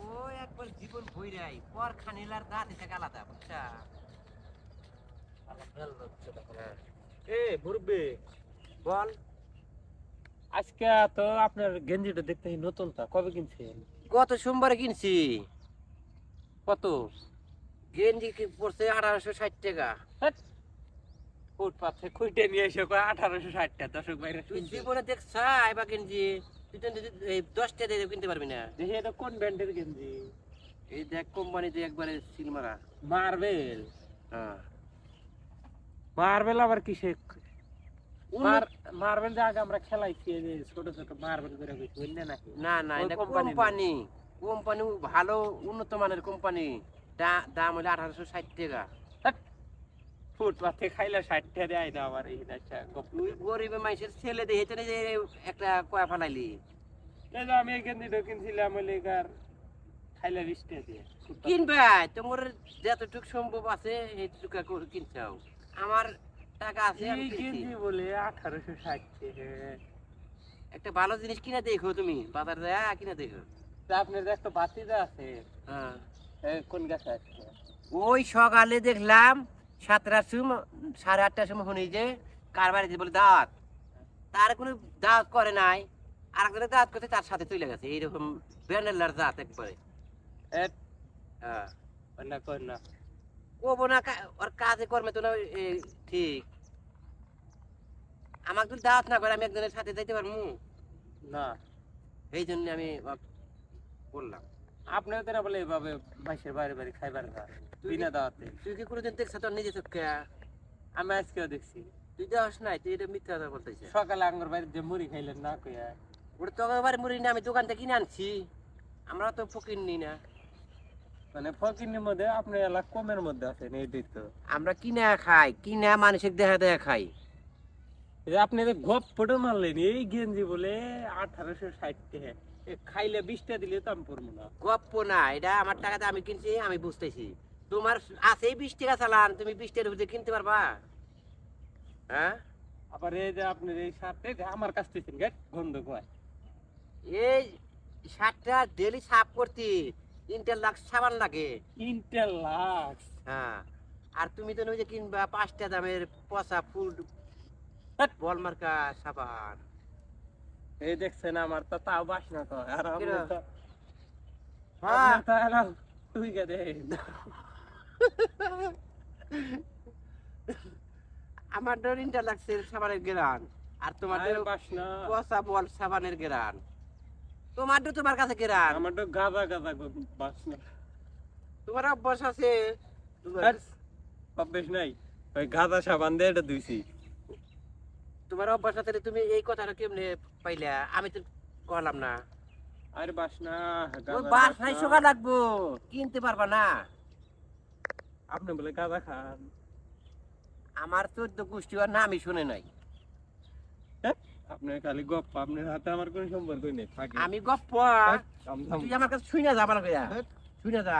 ও একবার জীবন ভইরাই পর খানিলার দাঁত থেকে আলাদা বুঝছা? এ মুরব্বি বল। আজকে তো আপনার গেঞ্জিটা দেখতে নতুন তা কবে কিনছেন? গত সোমবারে কিনছি। কত? গেঞ্জি কি পড়ছে আঠারোশো ষাট টাকা। ফুটপাথে খুঁটে নিয়ে এসে কয় আঠারোশো ষাটটা দশক বাইরে তুই জীবনে দেখছ আইবা গেঞ্জি তুই তো এই দশটা দিয়ে কিনতে পারবি না। দেখি এটা কোন ব্র্যান্ডের গেঞ্জি? এই দেখ কোম্পানিতে একবারে সিল মারা মার্বেল? হ্যাঁ। মার্বেল আবার কিসে? মার্বেল যে আগে আমরা খেলাইছি ছোট ছোট মার্বেল করে না? না এটা না। কোম্পানি। কোম্পানি ভালো উন্নত মানের কোম্পানি। দাম হলো আঠারোশো ষাট টাকা। ফুটপাথে খাইলে ষাটটা দেয় না আমার এই তুই গরিবের মানুষের ছেলে দেখে তো যে একটা কয়া ফালাইলি? আমি গেঞ্জিটা কিনছিলাম লেগার খাইলে বিশটা দিয়ে কিনবে? তোমার যতটুক সম্ভব আছে সেইটুকু করে কিনছাও। আমার টাকা আছে আমি কিনছি। বলে আঠারোশো ষাট একটা ভালো জিনিস কিনা দেখো তুমি বাজার যায় কিনা দেখো। আপনার যে একটা বাতি যে আছে হ্যাঁ। কোন গাছে আছে? ওই সকালে দেখলাম সাতটার সময় সাড়ে আটটার সময় শুনি যে কার বাড়িতে বলে দাওয়াত তার কোনো দাঁত করে নাই আর একজনের দাওয়াত করতে তার সাথে চলে গেছে। এইরকম ব্যান্ডেলার দাঁত একবারে। হ্যাঁ। কবো না ওর কাজে কর্মে তো না ঠিক। আমাকে যদি দাওয়াত না করে আমি একজনের সাথে যাইতে পারব? না। এই জন্য আমি বললাম। আপনিও তো না বলে এভাবে মাসের বাইরে বাইরে খাইবার তুই বিনা দাওয়াতে। তুই কি কোনোদিন দেখছ তোর নিজে চোখে আমি আজকেও দেখছি। তুই দেওয়াস নাই তুই এটা মিথ্যা কথা বলতেছিস। সকালে আঙ্গুর বাইরে যে মুড়ি খাইলেন না কইয়া। ওটা তো এবার মুড়ি না আমি দোকান থেকে কিনে আনছি। আমরা তো ফকির নি না। মানে ফকিনের মধ্যে আপনি এলাক কমের মধ্যে আছেন এইটাই তো। আমরা কিনে খাই কিনে মানুষের দেখা দেখা খাই। এই আপনি যে গপ ফটো মারলেন এই গেঞ্জি বলে আঠারোশো ষাট টাকা এ খাইলে বিশটা দিলে তো আমি পড়ব না। গপ্প না এটা আমার টাকাতে আমি কিনছি আমি বুঝতেছি। তোমার আছে বিশ টাকা চালান তুমি বিশ টাকার ভিতরে কিনতে পারবা? হ্যাঁ? আবার এই যে আপনার এই শার্টে আমার কাছ থেকে গেট গন্ধ কয়। এই শার্টটা ডেলি সাফ করতে ইন্টার লাখ সাবান লাগে। ইন্টেল লাক্স হ্যাঁ। আর তুমি তো ওই যে কিনবা পাঁচটা দামের পচা ফুল। বল মার্কা সাবান। এই দেখছেন আমার তো তাও বাস না তো আর কিরা? তো হ্যাঁ তুই কে দে আমার ডোর ইন্টার লাগছে সাবানের গেরান আর তোমার পচা বল সাবানের গেরান। তোমার তো তোমার কাছে গেরান। আমার তো গাদা গাদা বাস না তোমার অভ্যাস আছে? তোমার- আর নাই। ওই গাদা সাবান দিয়ে এটা ধুইছি। তোমার অভ্যাস আছে তুমি এই কথাটা কেমনে পাইলা? আমি তো করলাম না। আর বাস না ওই বাস নাই না। সকাল লাগবো। কিনতে পারবা না। আপনি বলে গাদা খান। আমার চোদ্দ গোষ্ঠী আর নামই শুনে নাই। আপনার খালি গপ আপনার হাতে আমার কোনো সম্পর্ক নেই আমি গপ্প কাম তুই আমার কাছে শুই না যা আমার শুই না যা।